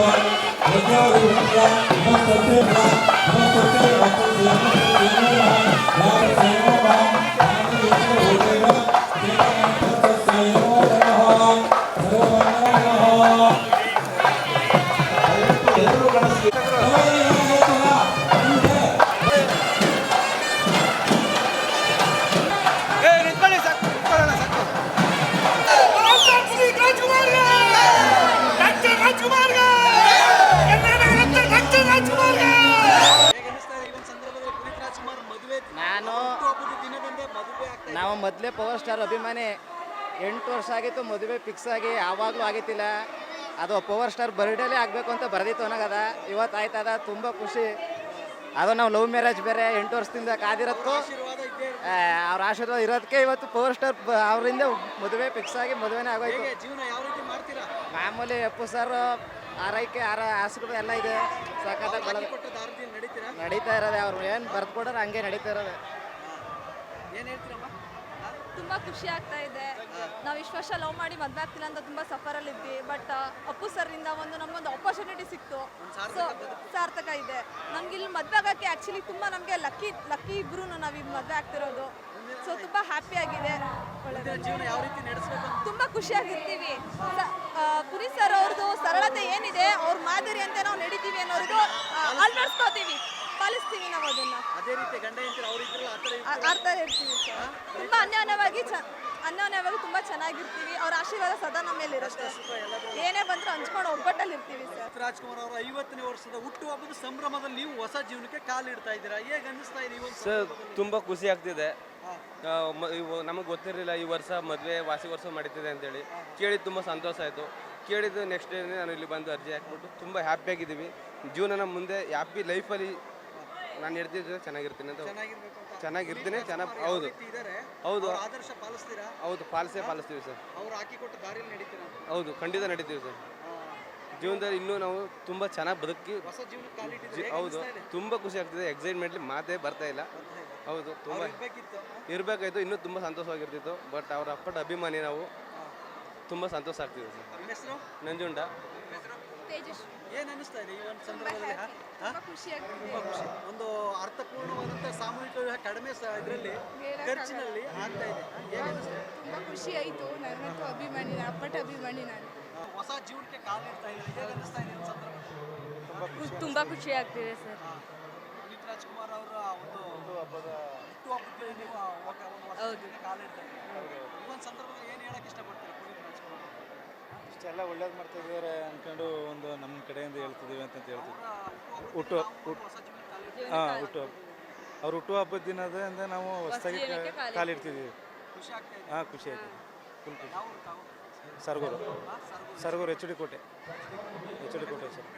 Lord. Let's go, ನಾವು ಮೊದಲೇ power star ಅಭಿಮಾನಿ ಎಂಟು ವರ್ಷ ಆಗಿತ್ತು ಮದುವೆ ಫಿಕ್ಸ್ ಆಗಿ ಯಾವಾಗಲೂ ಆಗಿತ್ತಿಲ್ಲ. ಅದು ಪವರ್ ಸ್ಟಾರ್ ಬರ್ಡೇಲೇ ಆಗಬೇಕು ಅಂತ ಬರೆದಿತ್ತು ಅನ್ನೋಗದ ಇವತ್ತು ಆಯ್ತದ ತುಂಬ ಖುಷಿ. ಅದು ನಾವು ಲವ್ ಮ್ಯಾರೇಜ್ ಬೇರೆ ಎಂಟು ವರ್ಷದಿಂದ ಕಾದಿರೋದಕ್ಕೂ ಅವ್ರ ಆಶೀರ್ವಾದ ಇರೋದಕ್ಕೆ ಇವತ್ತು ಪವರ್ ಸ್ಟಾರ್ ಅವರಿಂದ ಮದುವೆ ಫಿಕ್ಸ್ ಆಗಿ ಮದುವೆನೇ ಆಗೋಯ್ತು. ಮಾಮೂಲಿ ಅಪ್ಪು ಸರ್ ಆರೈಕೆ ಆರ ಆಸೆಗಳು ಎಲ್ಲ ಇದೆ. ಸಖತ್ತಾಗಿ ನಡೀತಾ ಇರೋದೆ ಅವ್ರು ಏನು ಬರ್ದು ಕೊಡೋರು ಹಂಗೆ ನಡೀತಾ ಇರೋದೆ. ಏನು ಹೇಳ್ತೀರಮ್ಮ? ತುಂಬ ಖುಷಿ ಆಗ್ತಾ ಇದೆ. ನಾವು ಇಷ್ಟು ವರ್ಷ ಲವ್ ಮಾಡಿ ಮದುವೆ ಆಗ್ತಿಲ್ಲ ಅಂತ ತುಂಬ ಸಫರಲ್ಲಿ ಇದ್ವಿ ಬಟ್ ಅಪ್ಪು ಸರಿಂದ ಒಂದು ನಮಗೊಂದು ಆಪರ್ಚುನಿಟಿ ಸಿಕ್ತು. ಸೊ ಸಾರ್ಥಕ ಇದೆ. ನಮ್ಗೆ ಇಲ್ಲಿ ಮದುವೆ ಆಗೋಕ್ಕೆ ಆ್ಯಕ್ಚುಲಿ ತುಂಬ ನಮಗೆ ಲಕ್ಕಿ ಲಕ್ಕಿ ಇಬ್ರು ನಾವು ಇಲ್ಲಿ ಮದುವೆ ಆಗ್ತಿರೋದು. ಸೊ ತುಂಬ ಹ್ಯಾಪಿ ಆಗಿದೆ. ಒಳ್ಳೆದು ಜೀವನ ಯಾವ ರೀತಿ ನಡೆಸಬೇಕು ತುಂಬ ಖುಷಿಯಾಗಿರ್ತೀವಿ ಪುರಿ ಸರ್ ಅವ್ರದ್ದು ಸರಳತೆ ಏನಿದೆ ಅವ್ರ ಮಾದರಿ ಅಂತ ನಾವು ನಡೀತೀವಿ ಅನ್ನೋದು ನಾವು ಅದನ್ನ ಅದೇ ರೀತಿ ಗಂಡ ಹೆಂಡತಿ ಅವ್ರು ಇದ್ರಲ್ಲ ಆ ಥರ ಆ- ಆ ಥರ ಇರ್ತೀವಿ ಸರ್. ತುಂಬ ಅನ್ಯೋನ್ಯವಾಗಿ ಚ ಅನ್ಯೋನ್ಯವಾಗಿ ತುಂಬ ಚೆನ್ನಾಗಿರ್ತೀವಿ. ಅವ್ರ ಆಶೀರ್ವಾದ ಸದಾ ನಮ್ಮ ಮೇಲೆ ಇರುತ್ತೆ. ಏನೇ ಬಂದರೂ ಹಂಚ್ಕೊಂಡು ಒಬ್ಬಟ್ಟಲ್ಲಿ ಇರ್ತೀವಿ ಸರ್. ರಾಜ್ಕುಮಾರ್ ಅವರ ಐವತ್ತನೇ ವರ್ಷದ ಹುಟ್ಟುಹಬ್ಬದ ಸಂಭ್ರಮದಲ್ಲಿ ನೀವು ಹೊಸ ಜೀವನಕ್ಕೆ ಕಾಲಿಡ್ತಾ ಇದ್ದೀರಾ? ಹೇಗೆ ಅನ್ನಿಸ್ತಾ ಇದೆ ಈ ಒಂದು ಸರ್ ತುಂಬ ಖುಷಿ ಆಗ್ತಿದೆ. ನಮಗೆ ಗೊತ್ತಿರಲಿಲ್ಲ ಈ ವರ್ಷ ಮದುವೆ ವಾಸಿ ವರ್ಷ ಮಾಡಿತಿದೆ ಅಂತೇಳಿ. ಕೇಳಿ ತುಂಬ ಸಂತೋಷ ಆಯಿತು. ಕೇಳಿದ್ದು ನೆಕ್ಸ್ಟ್ ಡೇ ನಾನು ಇಲ್ಲಿ ಬಂದು ಅರ್ಜಿ ಹಾಕ್ಬಿಟ್ಟು ತುಂಬ ಹ್ಯಾಪಿಯಾಗಿದ್ದೀವಿ ಜೀವನನ ಮುಂದೆ ಹ್ಯಾಪಿ ಲೈಫಲ್ಲಿ ನಾನು ಹಿಡ್ದಿದ್ರೆ ಚೆನ್ನಾಗಿರ್ತೀನಿ ಅಂತ. ಚೆನ್ನಾಗಿರ್ಬೇಕು ಅಂತ. ಚೆನ್ನಾಗಿರ್ತೀನಿ ಚೆನ್ನಾಗಿ ಹೌದು. ಇದ್ದಾರೆ ಹೌದು. ಅವ್ರ ಆದರ್ಶ ಪಾಲಿಸ್ತೀರಾ? ಹೌದು ಪಾಲಿಸೇ ಪಾಲಿಸ್ತೀವಿ ಸರ್. ಅವ್ರು ಹಾಕಿ ಕೊಟ್ಟ ದಾರಿಯಲ್ಲಿ ನಡೀತೀರಾ? ಹೌದು ಖಂಡಿತ ನಡೀತೀವಿ ಸರ್. ಜೀವನದಲ್ಲಿ ಇನ್ನೂ ನಾವು ತುಂಬ ಚೆನ್ನಾಗಿ ಬದುಕಿ ಹೊಸ ಜೀವನಕ್ಕೆ ಕಾಲಿಟ್ಟಿದ್ರೆ ಜಿ- ಹೌದು ತುಂಬ ಖುಷಿ ಆಗ್ತಿದೆ. ಎಕ್ಸೈಟ್ಮೆಂಟ್ಲಿ ಮಾತೇ ಬರ್ತಾ ಇಲ್ಲ. ಹೌದು ತುಂಬ ಇರ್ಬೇಕಿತ್ತು. ಇರಬೇಕಾಯ್ತು ಇನ್ನೂ ತುಂಬ ಸಂತೋಷವಾಗಿರ್ತಿತ್ತು. ಬಟ್ ಅವ್ರ ಅಪ್ಪಟ ಅಭಿಮಾನಿ ನಾವು ತುಂಬ ಸಂತೋಷ ಆಗ್ತಿದೆ ಸರ್. ನಿಮ್ಮ ಹೆಸರು? ನಂಜುಂಡ. ತೇಜಸ್ ಏನ್ ಅನ್ನಿಸ್ತಾ ಇದೆ ಈ ಒಂದು ಒಂದು ಅರ್ಥಪೂರ್ಣವಾದಂಥ ಸಾಮೂಹಿಕ ಕಡಿಮೆ ಸ- ಇದರಲ್ಲಿ ಖರ್ಚಿನಲ್ಲಿ ಆಗ್ತಾ ಇದೆ ತುಂಬಾ ಖುಷಿ ಆಯಿತು ನನ್ನಂತೂ ಅಭಿಮಾನಿ ನಾನು ಅಪ್ಪಟ ಅಭಿಮಾನಿ ನಾನು ಹೊಸ ಜೀವನಕ್ಕೆ ಕಾಲ ಇದೆ ತುಂಬ ಖುಷಿ ಆಗ್ತಿದೆ ಸರ್ ಪುನೀತ್ ರಾಜ್ಕುಮಾರ್ ಅವರ ಒಂದು ಜೀವನಕ್ಕೆ ಕಾಲಿಡ್ತಾ ಈ ಒಂದು ಸಂದರ್ಭದಲ್ಲಿ ಏನು ಹೇಳಕ್ ರಾಜ್ಕುಮಾರ್ ಇಷ್ಟೆಲ್ಲ ಒಳ್ಳೇದು ಮಾಡ್ತಾ ಇದ್ದಾರೆ ಅಂದ್ಕೊಂಡು ಒಂದು ನಮ್ಮ ಕಡೆಯಿಂದ ಹೇಳ್ತಿದ್ದೀವಿ ಅಂತ ಹೇಳ್ತೀವಿ ಹುಟ್ಟು ಹಾಂ ಹುಟ್ಟು ಅವ್ರು ಹುಟ್ಟು ಹಬ್ಬದ ದಿನದಿಂದ ನಾವು ಹೊಸದಾಗಿ ಕಾಲಿಡ್ತಿದ್ದೀವಿ ಹಾಂ ಖುಷಿ ಆಯ್ತು ಫುಲ್ ಖುಷಿ. Sargur. Sargur H D Kote. H D Kote sir.